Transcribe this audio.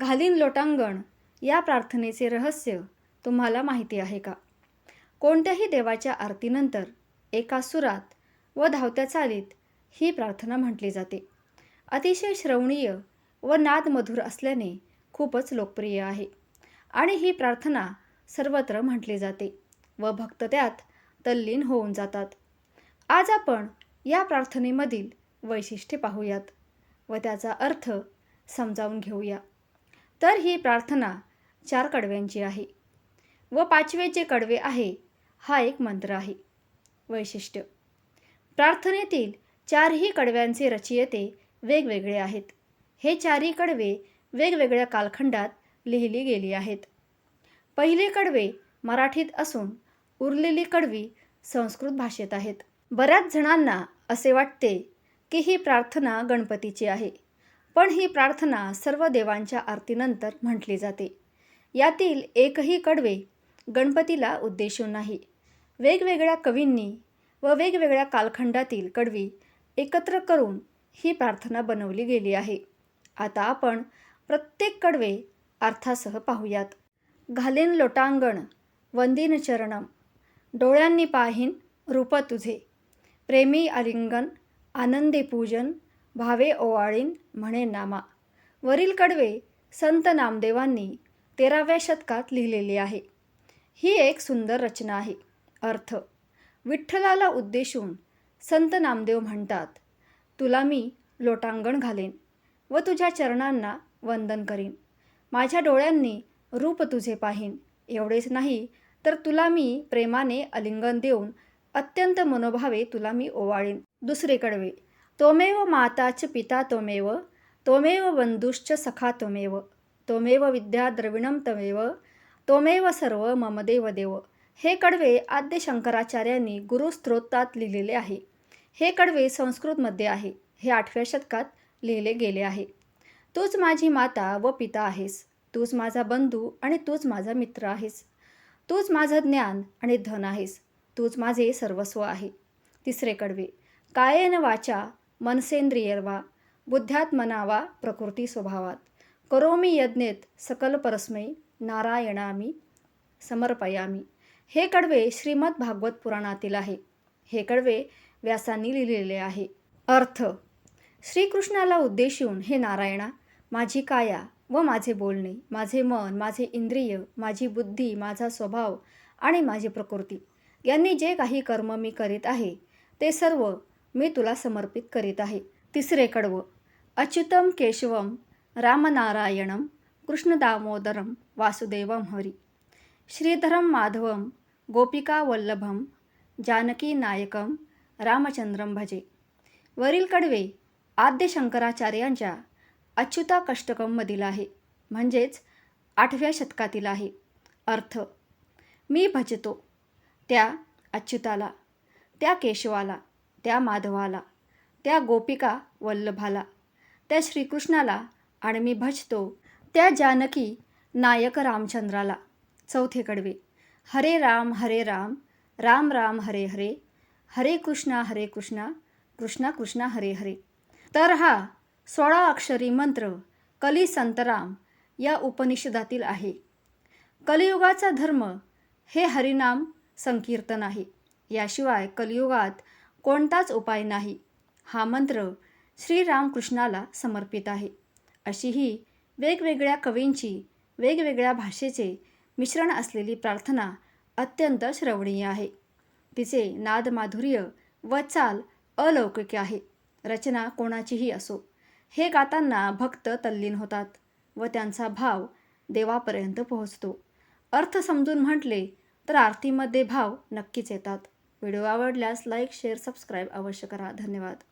घालीन लोटांगण या प्रार्थनेचे रहस्य तुम्हाला माहिती आहे का? कोणत्याही देवाच्या आरतीनंतर एका सुरात व धावत्या चालीत ही प्रार्थना म्हटली जाते. अतिशय श्रवणीय व नादमधुर असल्याने खूपच लोकप्रिय आहे आणि ही प्रार्थना सर्वत्र म्हटली जाते व भक्त त्यात तल्लीन होऊन जातात. आज आपण या प्रार्थनेमधील वैशिष्ट्ये पाहूयात व त्याचा अर्थ समजावून घेऊया. तर ही प्रार्थना चार कडव्यांची आहे व पाचवेचे कडवे आहे हा एक मंत्र आहे. वैशिष्ट्य प्रार्थनेतील चारही कडव्यांचे रचयिते वेगवेगळे आहेत. हे चारही कडवे वेगवेगळ्या कालखंडात लिहिली गेली आहेत. पहिले कडवे मराठीत असून उरलेली कडवी संस्कृत भाषेत आहेत. बऱ्याच जणांना असे वाटते की ही प्रार्थना गणपतीची आहे. पण ही प्रार्थना सर्व देवांच्या आरतीनंतर म्हटली जाते. यातील एकही कडवे गणपतीला उद्देशून नाही. वेगवेगळ्या कवींनी व वेगवेगळ्या कालखंडातील कडवी एकत्र करून ही प्रार्थना बनवली गेली आहे. आता आपण प्रत्येक कडवे अर्थासह पाहूयात. घालीन लोटांगण वंदीन चरणम डोळ्यांनी पाहीन रूप तुझे. प्रेमी आलिंगन आनंदी पूजन भावे ओवाळीन म्हणे नामा. वरील कडवे संत नामदेवांनी तेराव्या शतकात लिहिलेली आहे. ही एक सुंदर रचना आहे. अर्थ. विठ्ठलाला उद्देशून संत नामदेव म्हणतात तुला मी लोटांगण घालेन व तुझ्या चरणांना वंदन करीन. माझ्या डोळ्यांनी रूप तुझे पाहीन. एवढेच नाही तर तुला मी प्रेमाने अलिंगन देऊन अत्यंत मनोभावे तुला मी ओवाळीन. दुसरे कडवे तोमेव च पिता तोमेव तोमेव बंधुश्च सखा तोमेव तोमेव विद्या द्रविणम तमेव तोमेव सर्व ममदेव देव हे कडवे आद्य शंकराचार्यांनी गुरुस्त्रोतात लिहिलेले आहे. हे कडवे संस्कृतमध्ये आहे. हे आठव्या शतकात लिहिले गेले आहे. तूच माझी माता व पिता आहेस. तूच माझा बंधू आणि तूच माझा मित्र आहेस. तूच माझं ज्ञान आणि धन आहेस. तूच माझे सर्वस्व आहे. तिसरे कडवे कायेन वाचा मनसेंद्रियर्वा बुद्ध्यात वा प्रकृती स्वभावात। करोमी यज्ञेत सकल परस्मै नारायणामी समर्पयामी। हे कडवे श्रीमद भागवत पुराणातील आहे। हे कडवे व्यासांनी लिहिलेले आहे। अर्थ श्रीकृष्णाला उद्देशून हे नारायणा माझी काया व माझे बोलणे माझे मन माझे इंद्रिय माझी बुद्धी माझा स्वभाव आणि माझी प्रकृती यांनी जे काही कर्म मी करीत आहे ते सर्व मी तुला समर्पित करीत आहे. तिसरे कडवं अच्युतम केशवम रामनारायणम कृष्णदामोदरम वासुदेवम हरी. श्रीधरम माधवम गोपिका वल्लभम जानकी नायकम रामचंद्रम भजे. वरील कडवे आद्य शंकराचार्यांच्या अच्युता कष्टकममधील आहे. म्हणजेच आठव्या शतकातील आहे. अर्थ मी भजतो त्या अच्युताला त्या केशवाला. त्या माधवाला त्या गोपिका वल्लभाला त्या श्रीकृष्णाला आणि मी भजतो त्या जानकी नायक रामचंद्राला. चौथे कडवे हरे राम हरे राम राम राम हरे हरे हरे कृष्णा हरे कृष्णा कृष्णा कृष्णा हरे हरे. तर हा सोळा अक्षरी मंत्र कली संतराम या उपनिषदातील आहे. कलियुगाचा धर्म हे हरिनाम संकीर्तन आहे. याशिवाय कलियुगात कोणताच उपाय नाही. हा मंत्र श्रीरामकृष्णाला समर्पित आहे. अशी ही वेगवेगळ्या कवींची वेगवेगळ्या भाषेचे मिश्रण असलेली प्रार्थना अत्यंत श्रवणीय आहे. तिचे नादमाधुर्य व चाल अलौकिक आहे. रचना कोणाचीही असो. हे गाताना भक्त तल्लीन होतात व त्यांचा भाव देवापर्यंत पोहोचतो. अर्थ समजून म्हटले तर आरतीमध्ये भाव नक्कीच येतात. व्हिडिओ आवडल्यास लाईक शेअर सबस्क्राईब अवश्य करा. धन्यवाद.